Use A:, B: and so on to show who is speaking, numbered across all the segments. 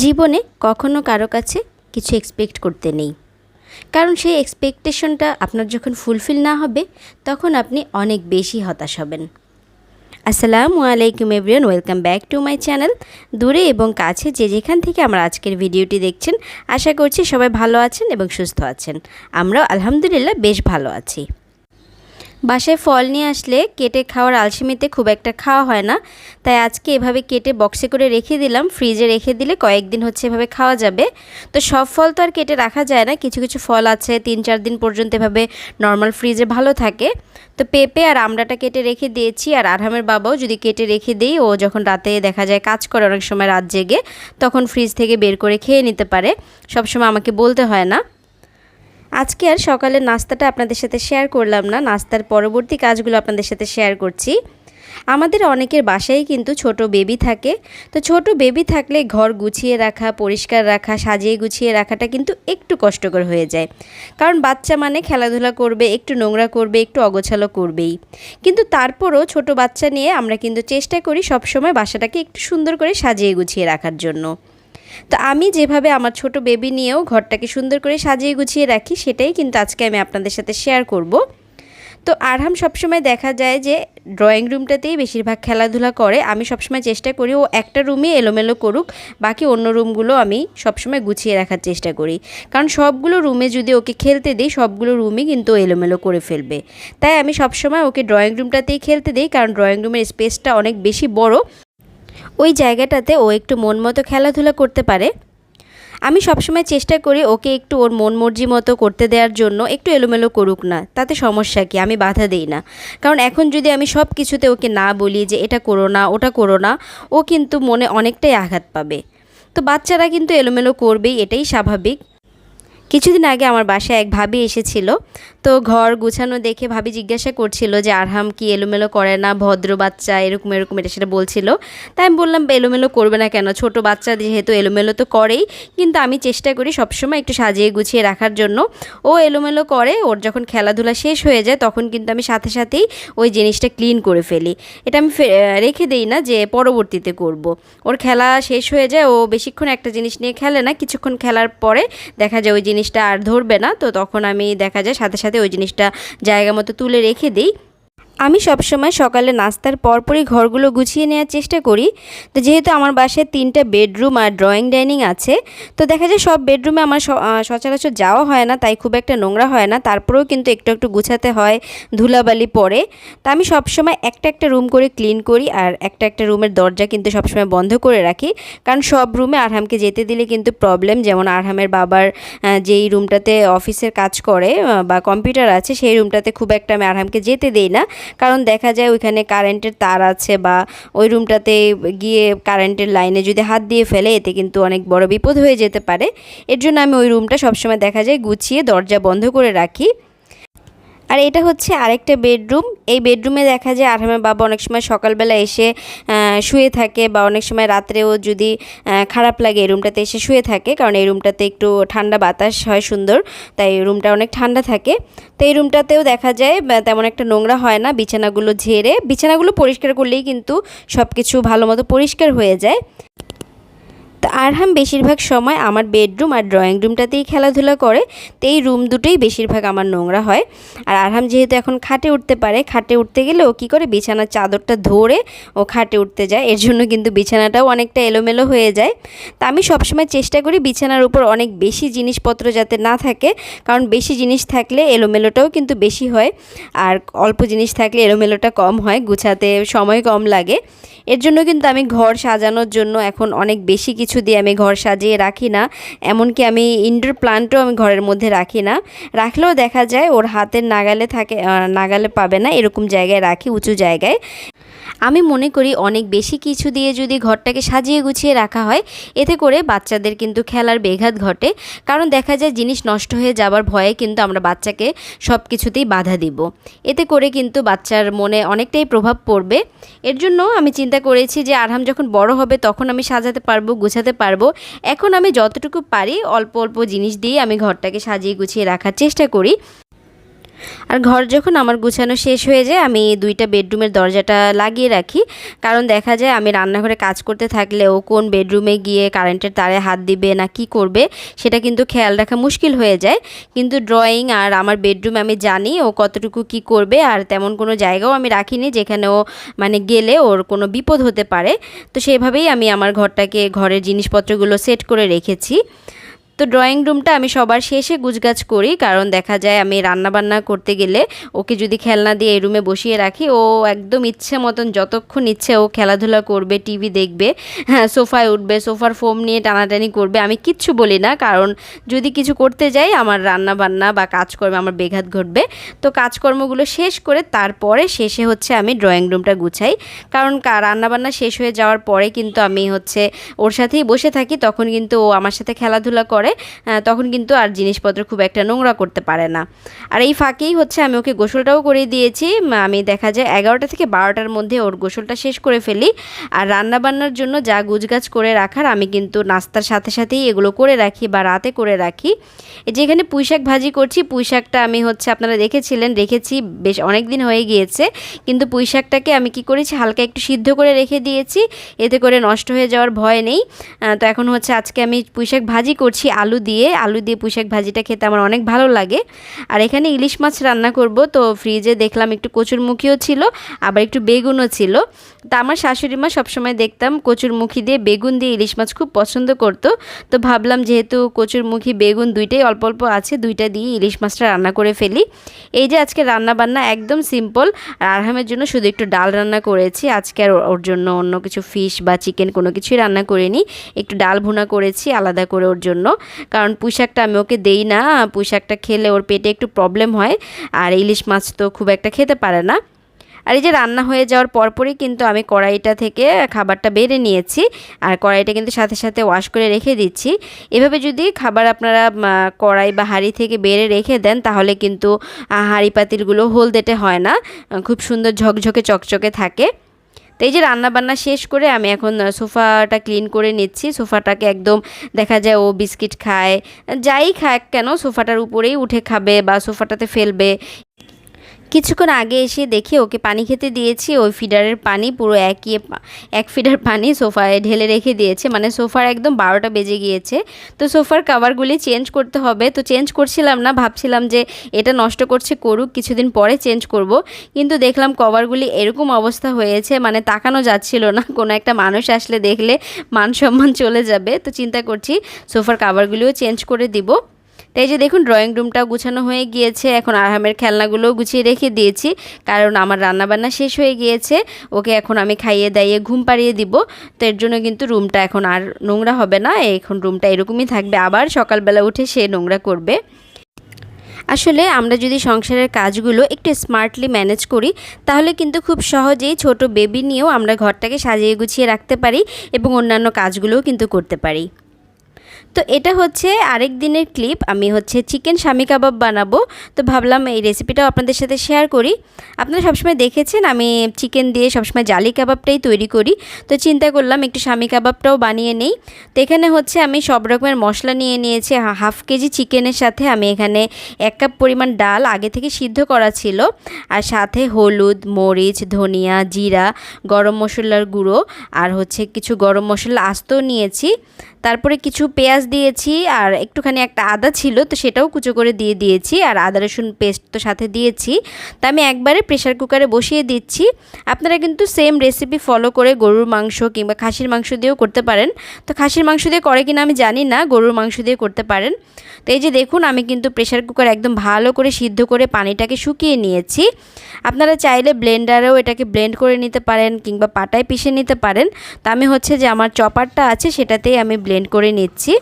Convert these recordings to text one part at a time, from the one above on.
A: জীবনে কখনো কারও কাছে কিছু এক্সপেক্ট করতে নেই। কারণ সেই এক্সপেকটেশনটা আপনার যখন ফুলফিল না হবে, তখন আপনি অনেক বেশি হতাশ হবেন। আসসালামু আলাইকুম everyone welcome back to my channel দূরে এবং কাছে যে যেখান থেকে আমরা আজকের ভিডিওটি দেখছেন, আশা করছি সবাই ভালো আছেন এবং সুস্থ আছেন। আমরাও আলহামদুলিল্লাহ বেশ ভালো আছি। বাসায় ফল নিয়ে আসলে কেটে খাওয়ার আলসেমিতে খুব একটা খাওয়া হয় না। তাই আজকে এভাবে কেটে বক্সে করে রেখে দিলাম। ফ্রিজে রেখে দিলে কয়েকদিন হচ্ছে এভাবে খাওয়া যাবে। তো সব ফল তো আর কেটে রাখা যায় না। কিছু কিছু ফল আছে, তিন, চার দিন পর্যন্ত এভাবে নর্মাল ফ্রিজে ভালো থাকে। তো পেঁপে আর আমড়াটা কেটে রেখে দিয়েছি। আর আরহামের বাবাও যদি কেটে রেখে দিই, ও যখন রাতে দেখা যায় কাজ করে অনেক সময় রাত জেগে, তখন ফ্রিজ থেকে বের করে খেয়ে নিতে পারে। সবসময় আমাকে বলতে হয় না। আজকে আর সকালের নাস্তাটা আপনাদের সাথে শেয়ার করলাম না, নাস্তার পরবর্তী কাজগুলো আপনাদের সাথে শেয়ার করছি। আমাদের অনেকের বাসায় কিন্তু ছোট বেবি থাকে, তো ছোট বেবি থাকলে ঘর গুছিয়ে রাখা, পরিষ্কার রাখা, সাজিয়ে গুছিয়ে রাখাটা কিন্তু একটু কষ্টকর হয়ে যায়। কারণ বাচ্চা মানে খেলাধুলা করবে, একটু নোংরা করবে, একটু অগোছালো করবেই। কিন্তু তারপরও ছোট বাচ্চা নিয়ে আমরা কিন্তু চেষ্টা করি সবসময় বাসাটাকে একটু সুন্দর করে সাজিয়ে গুছিয়ে রাখার জন্য। তো আমি যেভাবে আমার ছোট বেবি নিয়েও ঘরটাকে সুন্দর করে সাজিয়ে গুছিয়ে রাখি, সেটাই কিন্তু আজকে আমি আপনাদের সাথে শেয়ার করব। তো আরহাম সবসময় দেখা যায় যে ড্রয়িং রুমটাতেই বেশিরভাগ খেলাধুলা করে। আমি সবসময় চেষ্টা করি ও একটা রুমই এলোমেলো করুক, বাকি অন্য রুমগুলো আমি সবসময় গুছিয়ে রাখার চেষ্টা করি। কারণ সবগুলো রুমে যদি ওকে খেলতে দিই, সবগুলো রুমই কিন্তু এলোমেলো করে ফেলবে। তাই আমি সবসময় ওকে ড্রয়িং রুমটাতেই খেলতে দিই, কারণ ড্রয়িং রুমের স্পেসটা অনেক বেশি বড়। ওই জায়গাটাতে ও একটু মন মতো খেলাধুলা করতে পারে। আমি সবসময় চেষ্টা করি ওকে একটু ওর মন মর্জি মতো করতে দেওয়ার জন্য, একটু এলোমেলো করুক না, তাতে সমস্যা কি? আমি বাধা দিই না। কারণ এখন যদি আমি সব কিছুতে ওকে না বলি যে এটা করো না, ওটা করো না, ও কিন্তু মনে অনেকটাই আঘাত পাবে। তো বাচ্চারা কিন্তু এলোমেলো করবেই, এটাই স্বাভাবিক। কিছুদিন আগে আমার বাসায় এক ভাবি এসেছিল তো ঘর গুছানো দেখে ভাবি জিজ্ঞাসা করছিল যে আরহাম কি এলোমেলো করে না, ভদ্র বাচ্চা, এরকম এরকম এটা সেটা বলছিল। তাই আমি বললাম, এলোমেলো করবে না কেন? ছোট বাচ্চা যেহেতু এলোমেলো তো করেই, কিন্তু আমি চেষ্টা করি সবসময় একটু সাজিয়ে গুছিয়ে রাখার জন্য। ও এলোমেলো করে, ওর যখন খেলাধুলা শেষ হয়ে যায় তখন কিন্তু আমি সাথে সাথেই ওই জিনিসটা ক্লিন করে ফেলি। এটা আমি রেখে দেই না যে পরবর্তীতে করব। ওর খেলা শেষ হয়ে যায়, ও বেশিক্ষণ একটা জিনিস নিয়ে খেলে না, কিছুক্ষণ খেলার পরে দেখা যায় ওই জিনিসটা আর ধরবে না। তো তখন আমি দেখা যায় সাথে সাথে ওই জিনিসটা জায়গা মতো তুলে রেখে দিই। আমি সবসময় সকালে নাস্তার পরপরই ঘরগুলো গুছিয়ে নেওয়ার চেষ্টা করি। তো যেহেতু আমার বাসায় তিনটা বেডরুম আর ড্রয়িং ডাইনিং আছে, তো দেখা যায় সব বেডরুমে আমার সচরাচর যাওয়া হয় না, তাই খুব একটা নোংরা হয় না। তারপরেও কিন্তু একটু একটু গুছাতে হয়, ধুলাবালি পরে। তা আমি সবসময় একটা একটা রুম করে ক্লিন করি আর একটা একটা রুমের দরজা কিন্তু সবসময় বন্ধ করে রাখি। কারণ সব রুমে আরহামকে যেতে দিলে কিন্তু প্রবলেম যেমন আরহামের বাবার যেই রুমটাতে অফিসের কাজ করে বা কম্পিউটার আছে, সেই রুমটাতে খুব একটা আমি আরহামকে যেতে দিই না। কারণ দেখা যায় ওইখানে কারেন্টের তার আছে বা ওই রুমটাতে গিয়ে কারেন্টের লাইনে যদি হাত দিয়ে ফেলে, এতে কিন্তু অনেক বড় বিপদ হয়ে যেতে পারে। এর জন্য আমি ওই রুমটা সবসময় দেখা যায় গুছিয়ে দরজা বন্ধ করে রাখি। আর এটা হচ্ছে আরেকটা বেডরুম। এই বেডরুমে দেখা যায় আরহামের বাবা অনেক সময় সকালবেলা এসে শুয়ে থাকে বা অনেক সময় রাত্রেও যদি খারাপ লাগে এই রুমটাতে এসে শুয়ে থাকে, কারণ এই রুমটাতে একটু ঠান্ডা বাতাস হয় সুন্দর, তাই রুমটা অনেক ঠান্ডা থাকে। তো এই রুমটাতেও দেখা যায় তেমন একটা নোংরা হয় না, বিছানাগুলো ঝেড়ে, বিছানাগুলো পরিষ্কার করলেই কিন্তু সব কিছু ভালো মতো পরিষ্কার হয়ে যায়। তো আরহাম বেশিরভাগ সময় আমার বেডরুম আর ড্রয়িং রুমটাতেই খেলাধুলা করে, তো এই রুম দুটোই বেশিরভাগ আমার নোংরা হয়। আর আরহাম যেহেতু এখন খাটে উঠতে পারে, খাটে উঠতে গেলে ও কী করে, বিছানার চাদরটা ধরে ও খাটে উঠতে যায়। এর জন্য কিন্তু বিছানাটাও অনেকটা এলোমেলো হয়ে যায়। তা আমি সবসময় চেষ্টা করি বিছানার উপর অনেক বেশি জিনিসপত্র যাতে না থাকে, কারণ বেশি জিনিস থাকলে এলোমেলোটাও কিন্তু বেশি হয়। আর অল্প জিনিস থাকলে এলোমেলোটা কম হয়, গুছাতে সময় কম লাগে। এর জন্য কিন্তু আমি ঘর সাজানোর জন্য এখন অনেক বেশি কিছু দিয়ে আমি ঘর সাজিয়ে রাখি না, এমনকি আমি ইনডোর প্লান্টও আমি ঘরের মধ্যে রাখি না। রাখলেও দেখা যায় ওর হাতের নাগালে থাকে নাগালে পাবে না, এরকম জায়গায় রাখি, উঁচু জায়গায়। আমি মনে করি অনেক বেশি কিছু দিয়ে যদি ঘরটাকে সাজিয়ে গুছিয়ে রাখা হয়, এতে করে বাচ্চাদের কিন্তু খেলার বেঘাত ঘটে। কারণ দেখা যায় জিনিস নষ্ট হয়ে যাবার ভয়ে কিন্তু আমরা বাচ্চাকে সব কিছুতেই বাধা দিব। এতে করে কিন্তু বাচ্চার মনে অনেকটাই প্রভাব পড়বে। এর জন্য আমি চিন্তা করেছি যে আরহাম যখন বড় হবে তখন আমি সাজাতে পারব, গুছাতে পারব। এখন আমি যতটুকু পারি অল্প অল্প জিনিস দিয়ে আমি ঘরটাকে সাজিয়ে গুছিয়ে রাখার চেষ্টা করি। আর ঘর যখন আমার গুছানো শেষ হয়ে যায়, আমি দুইটা বেডরুমের দরজাটা লাগিয়ে রাখি। কারণ দেখা যায় আমি রান্নাঘরে কাজ করতে থাকলে ও কোন বেডরুমে গিয়ে কারেন্টের তারে হাত দিবে না কি করবে, সেটা কিন্তু খেয়াল রাখা মুশকিল হয়ে যায়। কিন্তু ড্রয়িং আর আমার বেডরুম আমি জানি ও কতটুকু কি করবে, আর তেমন কোনো জায়গাও আমি রাখিনি যেখানে ও মানে গেলে ওর কোনো বিপদ হতে পারে। তো সেভাবেই আমি আমার ঘরটাকে, ঘরের জিনিসপত্রগুলো সেট করে রেখেছি। তো ড্রয়িং রুমটা আমি সবার শেষে গুছগাছ করি, কারণ দেখা যায় আমি রান্না বান্না করতে গেলে ওকে যদি খেলনা দিয়ে এই রুমে বসিয়ে রাখি, ও একদম ইচ্ছে মতন যতক্ষণ ইচ্ছে ও খেলাধুলা করবে টিভি দেখবে হ্যাঁ সোফায় উঠবে, সোফার ফোম নিয়ে টানাটানি করবে, আমি কিচ্ছু বলি না, কারণ যদি কিছু করতে যাই, আমার রান্না বান্না বা কাজকর্মে আমার বেঘাত ঘটবে। তো কাজকর্মগুলো শেষ করে তারপরে শেষে হচ্ছে আমি ড্রয়িং রুমটা গুছাই, কারণ রান্নাবান্না শেষ হয়ে যাওয়ার পরে কিন্তু আমি হচ্ছে ওর সাথেই বসে থাকি, তখন কিন্তু ও আমার সাথে খেলাধুলা করে তখন কিন্তু আর জিনিসপত্র খুব একটা নোংরা করতে পারে না। আর এই ফাঁকেই হচ্ছে আমি ওকে গোসলটাও করে দিয়েছি। আমি দেখা যায় এগারোটা থেকে বারোটার মধ্যে ওর গোসলটা শেষ করে ফেলি। আর রান্নাবান্নার জন্য যা গুজগাছ করে রাখার আমি কিন্তু নাস্তার সাথে সাথেই এগুলো করে রাখি বা রাতে করে রাখি। যেখানে পুঁইশাক ভাজি করছি পুঁইশাকটা আমি হচ্ছে আপনারা দেখেছিলেন, রেখেছি, বেশ অনেক দিন হয়ে গিয়েছে। কিন্তু পুঁইশাকটাকে আমি কি করেছি, হালকা একটু সিদ্ধ করে রেখে দিয়েছি। এতে করে নষ্ট হয়ে যাওয়ার ভয় নেই। তো এখন হচ্ছে আজকে আমি পুঁইশাক ভাজি করছি। আলু দিয়ে আলু দিয়ে পুঁইশাক ভাজিটা খেতে আমার অনেক ভালো লাগে। আর এখানে ইলিশ মাছ রান্না করব, তো ফ্রিজে দেখলাম একটু কচুরমুখিও ছিল, আবার একটু বেগুনও ছিল। তা আমার শাশুড়ি মা সবসময় দেখতাম কচুরমুখী দিয়ে বেগুন দিয়ে ইলিশ মাছ খুব পছন্দ করতো। তো ভাবলাম যেহেতু কচুরমুখী, বেগুন দুইটাই অল্প অল্প আছে, দুইটা দিয়ে ইলিশ মাছটা রান্না করে ফেলি। এই যে আজকে রান্না বান্না একদম সিম্পল আর আরহামের জন্য শুধু একটু ডাল রান্না করেছি, আজকে আর ওর জন্য অন্য কিছু ফিশ বা চিকেন কোনো কিছুই রান্না করিনি। একটু ডাল ভুনা করেছি, আলাদা করে ওর জন্য। কারণ পুঁইশাকটা আমি ওকে দেই না, পুঁইশাকটা খেলে ওর পেটে একটু প্রবলেম হয়, আর ইলিশ মাছ তো খুব একটা খেতে পারে না। আর এই যে রান্না হয়ে যাওয়ার পরপরই কিন্তু আমি কড়াইটা থেকে খাবারটা বেড়ে নিয়েছি, আর কড়াইটা কিন্তু সাথে সাথে ওয়াশ করে রেখে দিচ্ছি। এভাবে যদি খাবার আপনারা কড়াই বা হাঁড়ি থেকে বেড়ে রেখে দেন, তাহলে কিন্তু হাঁড়ি পাতিলগুলো হলদেটে হয় না খুব সুন্দর ঝকঝকে চকচকে থাকে। তো এই যে রান্নাবান্না শেষ করে আমি এখন সোফাটা ক্লিন করে নিচ্ছি। সোফাটাকে একদম দেখা যায় ও বিস্কিট খায়, যাই খায় কেন, সোফাটার উপরেই উঠে খাবে বা সোফাটাতে ফেলবে। কিছুক্ষণ আগে এসে দেখি ওকে পানি খেতে দিয়েছি, ওই ফিডারের পানি পুরো একই এক ফিডার পানি সোফায় ঢেলে রেখে দিয়েছে। মানে সোফার একদম বারোটা বেজে গিয়েছে। তো সোফার কাভারগুলি চেঞ্জ করতে হবে। তো চেঞ্জ করছিলাম না, ভাবছিলাম যে এটা নষ্ট করছে, করুক, কিছুদিন পরে চেঞ্জ করব। কিন্তু দেখলাম কভারগুলি এরকম অবস্থা হয়েছে মানে তাকানো যাচ্ছিল না। কোনো একটা মানুষ আসলে দেখলে মান সম্মান চলে যাবে। তো চিন্তা করছি সোফার কাভারগুলিও চেঞ্জ করে দিব। তাই যে দেখুন ড্রয়িং রুমটাও গুছানো হয়ে গিয়েছে। এখন আরহামের খেলনাগুলোও গুছিয়ে রেখে দিয়েছি। কারণ আমার রান্নাবান্না শেষ হয়ে গিয়েছে। ওকে এখন আমি খাইয়ে দাইয়ে ঘুম পাড়িয়ে দিব। তো এর জন্য কিন্তু রুমটা এখন আর নোংরা হবে না। এখন রুমটা এরকমই থাকবে। আবার সকালবেলা উঠে সে নোংরা করবে। আসলে আমরা যদি সংসারের কাজগুলো একটু স্মার্টলি ম্যানেজ করি, তাহলে কিন্তু খুব সহজেই ছোট বেবি নিয়েও আমরা ঘরটাকে সাজিয়ে গুছিয়ে রাখতে পারি এবং অন্যান্য কাজগুলোও কিন্তু করতে পারি। তো এটা হচ্ছে আরেক দিনের ক্লিপ আমি হচ্ছে চিকেন স্বামী কাবাব বানাবো। তো ভাবলাম এই রেসিপিটাও আপনাদের সাথে শেয়ার করি। আপনারা সবসময় দেখেছেন আমি চিকেন দিয়ে সবসময় জালি কাবাবটাই তৈরি করি। তো চিন্তা করলাম একটু স্বামী কাবাবটাও বানিয়ে নেই। তো এখানে হচ্ছে আমি সব রকমের মশলা নিয়ে নিয়েছি। হাফ কেজি চিকেনের সাথে আমি এখানে এক কাপ পরিমাণ ডাল আগে থেকে সিদ্ধ করা ছিল। আর সাথে হলুদ, মরিচ, ধনিয়া, জিরা, গরম মশলার গুঁড়ো। আর হচ্ছে কিছু গরম মশলা আস্তও নিয়েছি। তারপরে কিছু পেঁয়াজ দিয়েছি আর একটুখানি একটা আদা ছিল, তো সেটাও কুচো করে দিয়ে দিয়েছি আর আদা রসুন পেস্ট তো সাথে দিয়েছি। তা আমি একবারে প্রেশার কুকারে বসিয়ে দিচ্ছি। আপনারা কিন্তু সেম রেসিপি ফলো করে গরুর মাংস কিংবা খাসির মাংস দিয়েও করতে পারেন। তো খাসির মাংস দিয়ে করে কিনা আমি জানি না, গরুর মাংস দিয়ে করতে পারেন। তো এই যে দেখুন, আমি কিন্তু প্রেশার কুকার একদম ভালো করে সিদ্ধ করে পানিটাকে শুকিয়ে নিয়েছি। আপনারা চাইলে ব্লেন্ডারেও এটাকে ব্লেন্ড করে নিতে পারেন কিংবা পাটায় পিষে নিতে পারেন। তা আমি হচ্ছে যে আমার চপারটা আছে, সেটাতেই আমি ব্লেন্ড করে নিচ্ছি।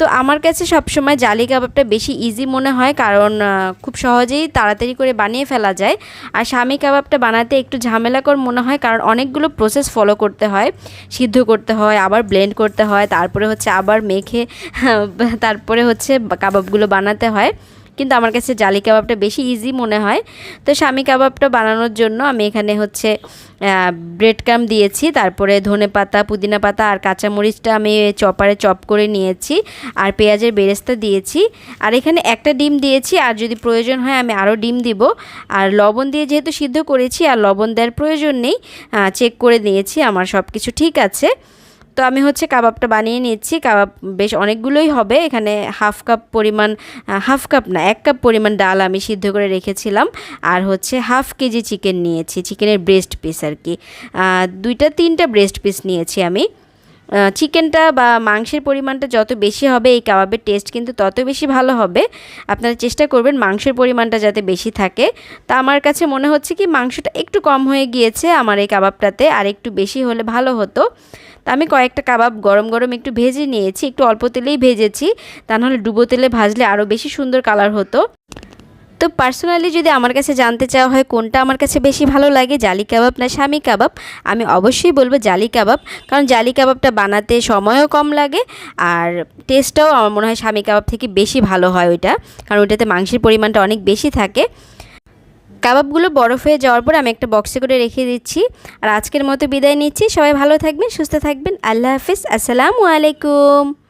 A: তো আমার কাছে সবসময় জালি কাবাবটা বেশি ইজি মনে হয়, কারণ খুব সহজেই তাড়াতাড়ি করে বানিয়ে ফেলা যায়। আর স্বামী কাবাবটা বানাতে একটু ঝামেলাকর মনে হয়, কারণ অনেকগুলো প্রসেস ফলো করতে হয়। সিদ্ধ করতে হয়, আবার ব্লেন্ড করতে হয়, তারপরে হচ্ছে আবার মেখে, তারপরে হচ্ছে কাবাবগুলো বানাতে হয়। কিন্তু আমার কাছে জালি কাবাবটা বেশি ইজি মনে হয়। তো স্বামী কাবাবটা বানানোর জন্য আমি এখানে হচ্ছে ব্রেড ক্রাম দিয়েছি, তারপরে ধনে পাতা, পুদিনা পাতা আর কাঁচামরিচটা আমি চপারে চপ করে নিয়েছি আর পেঁয়াজের বেরেস্তা দিয়েছি। আর এখানে একটা ডিম দিয়েছি আর যদি প্রয়োজন হয় আমি আরও ডিম দিব। আর লবণ দিয়ে যেহেতু সিদ্ধ করেছি আর লবণ দেওয়ার প্রয়োজন নেই চেক করে নিয়েছি, আমার সব কিছু ঠিক আছে। তো আমি হচ্ছে কাবাবটা বানিয়ে নিচ্ছি। কাবাব বেশ অনেকগুলোই হবে। এখানে হাফ কাপ পরিমাণ হাফ কাপ না, এক কাপ পরিমাণ ডাল আমি সিদ্ধ করে রেখেছিলাম। আর হচ্ছে হাফ কেজি চিকেন নিয়েছি, চিকেনের ব্রেস্ট পিস আর কি। দুইটা, তিনটা ব্রেস্ট পিস নিয়েছি আমি। চিকেনটা বা মাংসের পরিমাণটা যত বেশি হবে, এই কাবাবের টেস্ট কিন্তু তত বেশি ভালো হবে। আপনারা চেষ্টা করবেন মাংসের পরিমাণটা যাতে বেশি থাকে। তা আমার কাছে মনে হচ্ছে কি, মাংসটা একটু কম হয়ে গিয়েছে আমার এই কাবাবটাতে। আর একটু বেশি হলে ভালো হতো। তা আমি কয়েকটা কাবাব গরম গরম একটু ভেজে নিয়েছি, একটু অল্প তেলেই ভেজেছি। তা নাহলে ডুবো তেলে ভাজলে আরও বেশি সুন্দর কালার হতো। তো পার্সোনালি যদি আমার কাছে জানতে চাওয়া হয় কোনটা আমার কাছে বেশি ভালো লাগে, জালি কাবাব না স্বামী কাবাব, আমি অবশ্যই বলব জালি কাবাব। কারণ জালি কাবাবটা বানাতে সময়ও কম লাগে আর টেস্টটাও আমার মনে হয় স্বামী কাবাব থেকে বেশি ভালো হয় ওইটা। কারণ ওইটাতে মাংসের পরিমাণটা অনেক বেশি থাকে। কাবাবগুলো বরফ হয়ে যাওয়ার পর আমি একটা বক্সে করে রেখে দিচ্ছি। আর আজকের মতো বিদায় নিচ্ছি। সবাই ভালো থাকবেন, সুস্থ থাকবেন। আল্লাহ হাফিজ। আসসালামু আলাইকুম।